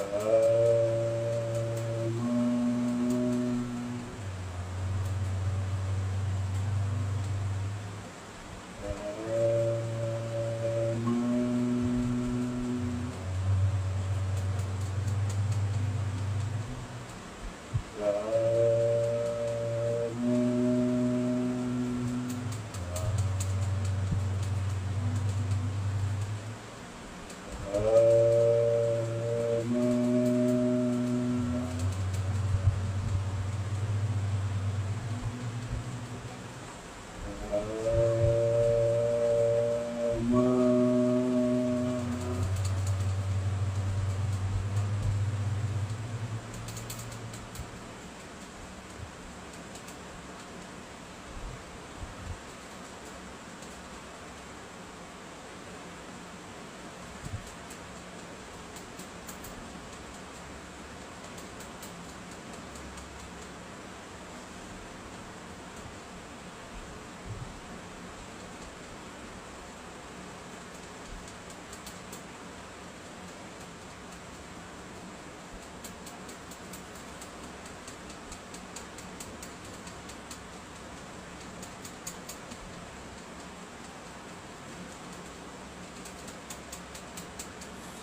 Uh,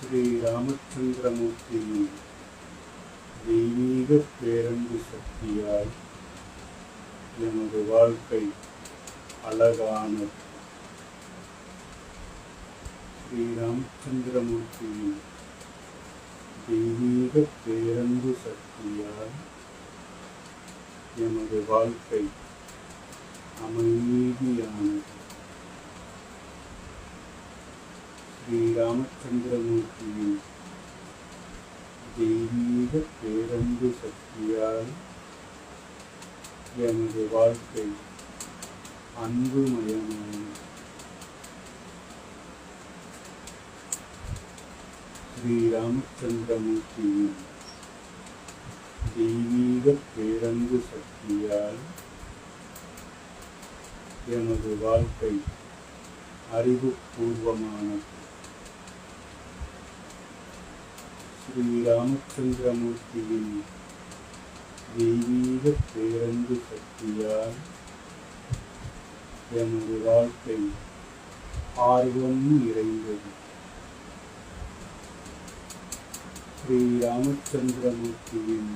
Sri ராமச்சந்திரமூர்த்தியின் தெய்வீக பேரன்பு சக்தியால் எமது வாழ்க்கை அழகானது ஸ்ரீ ராமச்சந்திரமூர்த்தியின் தெய்வீக பேரன்பு சக்தியால் எமது வாழ்க்கை அமைதியானது. ஸ்ரீ ராமச்சந்திரமூர்த்தியின் தெய்வீக பேரன்பு சக்தியால் எனது வாழ்க்கை அன்புமயமானது. ஸ்ரீ ராமச்சந்திரமூர்த்தியின் தெய்வீக பேரன்பு சக்தியால் எனது வாழ்க்கை அறிவுபூர்வமான ஸ்ரீ ராமச்சந்திரமூர்த்தியின் தெய்வீக பேரன்பு சக்தியால் எனது வாழ்க்கை ஆர்வம் நிறைந்தது. ஸ்ரீ ராமச்சந்திரமூர்த்தியின்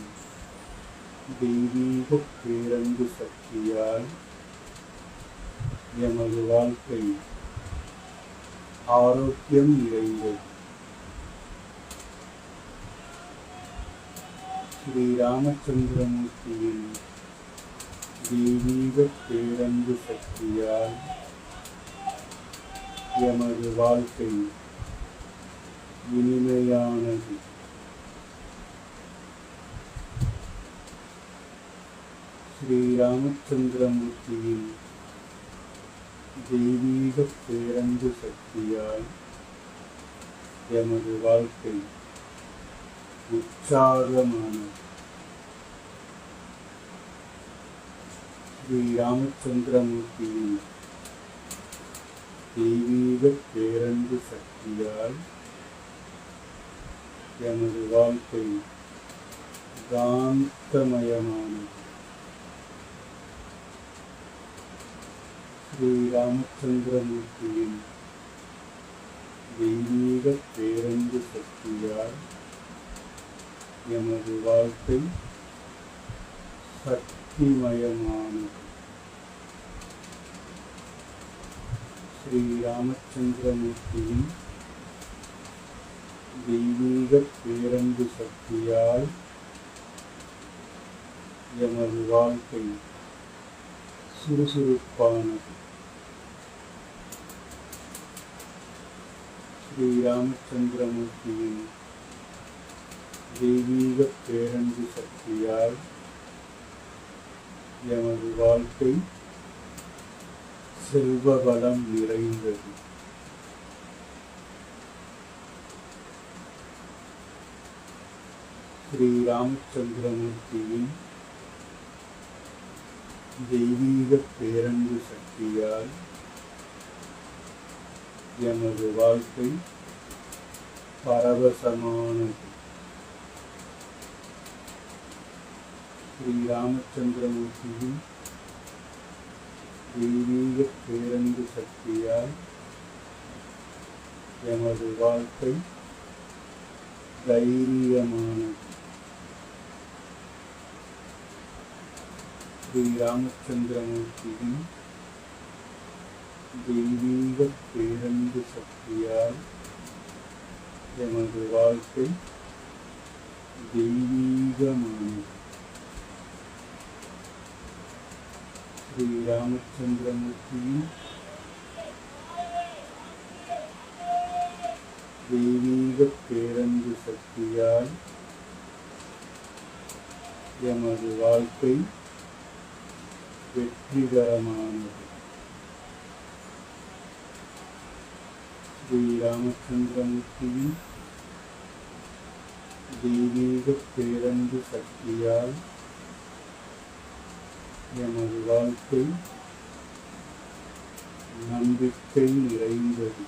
தெய்வீக பேரன்பு சக்தியால் எமது வாழ்க்கை ஆரோக்கியம் நிறைந்தது. ஸ்ரீ ராமச்சந்திரமூர்த்தியின் தெய்வீக பேரன்பு சக்தியால் எமது வாழ்க்கை இனிமையானது. ஸ்ரீ ராமச்சந்திரமூர்த்தியின் தெய்வீக பேரன்பு சக்தியால் எமது வாழ்க்கை உற்சாகமானது ஸ்ரீ ராமச்சந்திரமூர்த்தியின் தெய்வீக பேரன்பு சக்தியால் எமது வாழ்க்கை காந்தமயமானது ஸ்ரீ ராமச்சந்திரமூர்த்தியின் தெய்வீக பேரன்பு சக்தியால் எமது வாழ்க்கை சக்திமயமானது. ஸ்ரீ ராமச்சந்திரமூர்த்தியின் தெய்வீக பேரன்பு சக்தியால் எமது வாழ்க்கை சுறுசுறுப்பானது. ஸ்ரீ ராமச்சந்திரமூர்த்தியின் தெய்வீக பேரன்பு சக்தியால் எமது வாழ்க்கை செல்வ பலம் நிறைந்தது. ஸ்ரீ ராமச்சந்திரமூர்த்தியின் தெய்வீக பேரன்பு சக்தியால் எமது வாழ்க்கை பரவசமானது. ஸ்ரீராமச்சந்திரமூர்த்தியின் தெய்வீக பேரன்பு சக்தியால் எமது வாழ்க்கை தைரியமானது ஸ்ரீராமச்சந்திரமூர்த்தியின் தெய்வீக பேரன்பு சக்தியால் எமது வாழ்க்கை தெய்வீகமானது ஸ்ரீராமச்சந்திரமூர்த்தியின் தெய்வீக பேரன்பு சக்தியால் எமது வாழ்க்கை வெற்றிகரமானது ஸ்ரீராமச்சந்திரமூர்த்தியின் தெய்வீக பேரன்பு சக்தியால் எமது வாழ்க்கை நம்பிக்கை நிறைந்தது.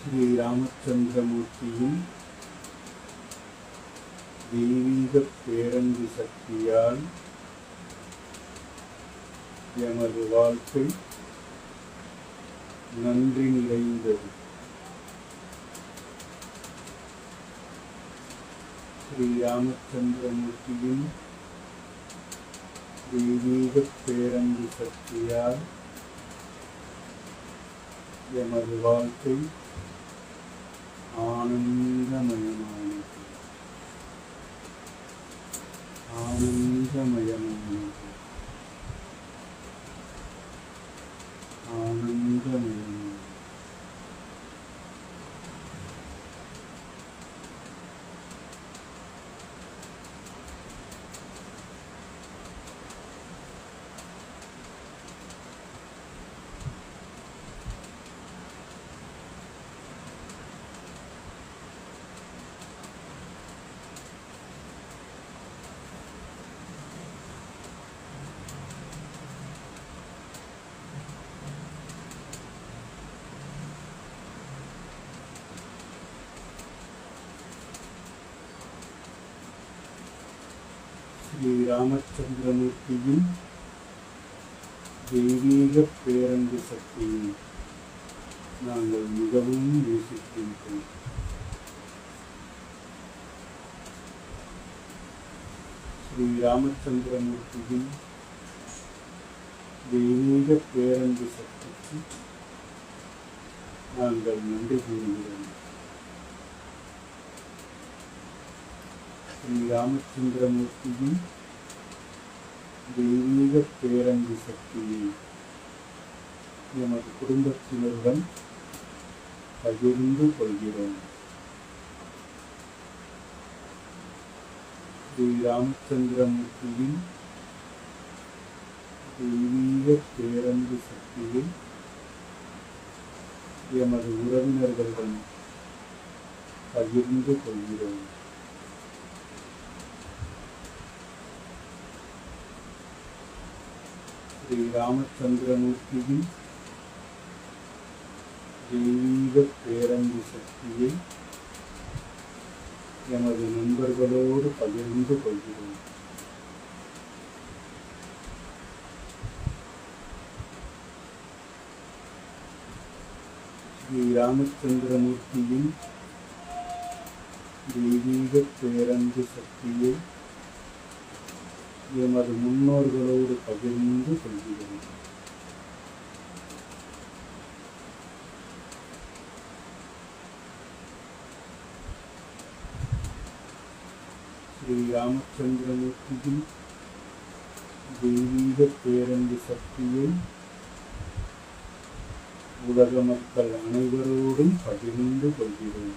ஸ்ரீ ராமச்சந்திரமூர்த்தியின் தெய்வீக பேரன்பு சக்தியால் எமது வாழ்க்கை நன்றி நிறைந்தது. ஸ்ரீராமச்சந்திரமூர்த்தியின் தெய்வீக பேரன்பு சக்தியால் எமது வாழ்க்கை ஆனந்தமயமானது ஆனந்தமயமானது ஆனந்தமயமானது ஸ்ரீராமச்சந்திரமூர்த்தியின் தெய்வீக பேரன்பு சக்தியை நாங்கள் மிகவும் நேசிக்கின்றோம் ஸ்ரீராமச்சந்திரமூர்த்தியின் தெய்வீக பேரன்பு சக்திக்கு நாங்கள் நன்றி கூறுகிறோம் ஸ்ரீ ராமச்சந்திரமூர்த்தியின் தெய்வீக பேரன்பு சக்தியை எமது குடும்பத்தினருடன் பகிர்ந்து கொள்கிறோம். ஸ்ரீ ராமச்சந்திரமூர்த்தியின் தெய்வீக பேரன்பு சக்தியை எமது உறவினர்களுடன் பகிர்ந்து கொள்கிறோம். ஸ்ரீ ராமச்சந்திரமூர்த்தியின் தெய்வீக பேரன்பு சக்தியை எமது நண்பர்களோடு பகிர்ந்து கொள்கிறோம். ஸ்ரீ ராமச்சந்திரமூர்த்தியின் தெய்வீக பேரன்பு சக்தியை எமது முன்னோர்களோடு பகிர்ந்து கொள்கிறோம் ஸ்ரீ ராமச்சந்திரமூர்த்தியின் தெய்வீக பேரன்பு சக்தியை உலக மக்கள் அனைவரோடும் பகிர்ந்து கொள்கிறோம்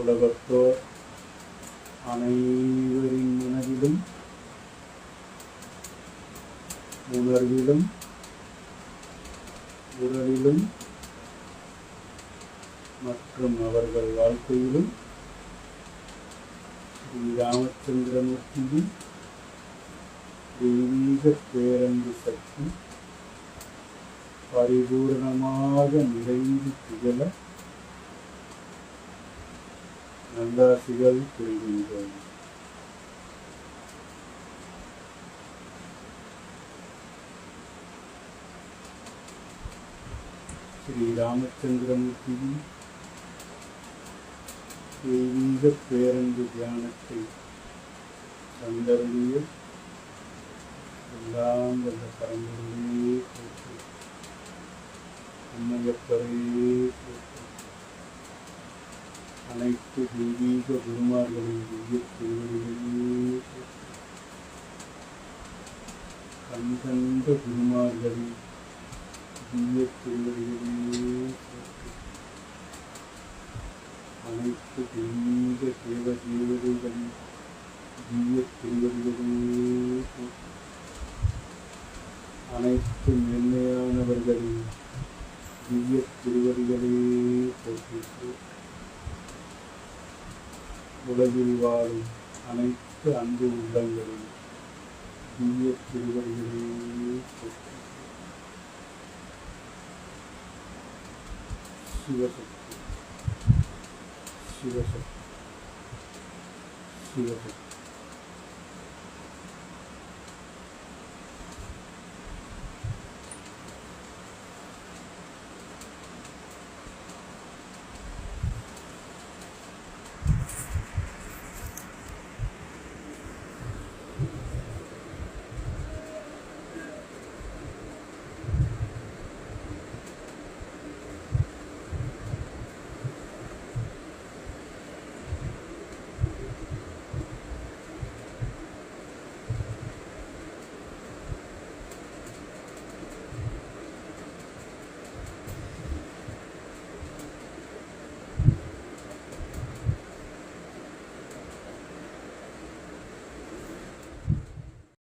உலகத்தோர் அனைவரின் மனதிலும் உணர்விலும் உடலிலும் மற்றும் அவர்கள் வாழ்க்கையிலும் ஸ்ரீ ராமச்சந்திரமூர்த்தியின் தெய்வீக பேரன்பு சக்தி பரிபூர்ணமாக நிறைந்து திகழ நல்லாசிகள் புரிகின்றோம் ஸ்ரீ ராமச்சந்திரமூர்த்தி தெய்வீக பேரன்பு தியானத்தை தந்தருளிய எல்லாம் வல்ல பரம்பரையே போற்று அம்மையப்பரையே போற்று அனைத்து தெய்வீக குருமார்களின் திவ்ய திருவடிகளே போற்று குருமார்களின் அனைத்து தெய்வீக தேவ தேவதைகளின் அனைத்து மென்மையானவர்களின் திவ்ய திருவடிகளே போற்றி உலகில் வாழும் அனைத்து அன்பு உள்ளங்களின் திவ்ய திருவடிகளே சிவசக்தி சிவசக்தி சிவசக்தி.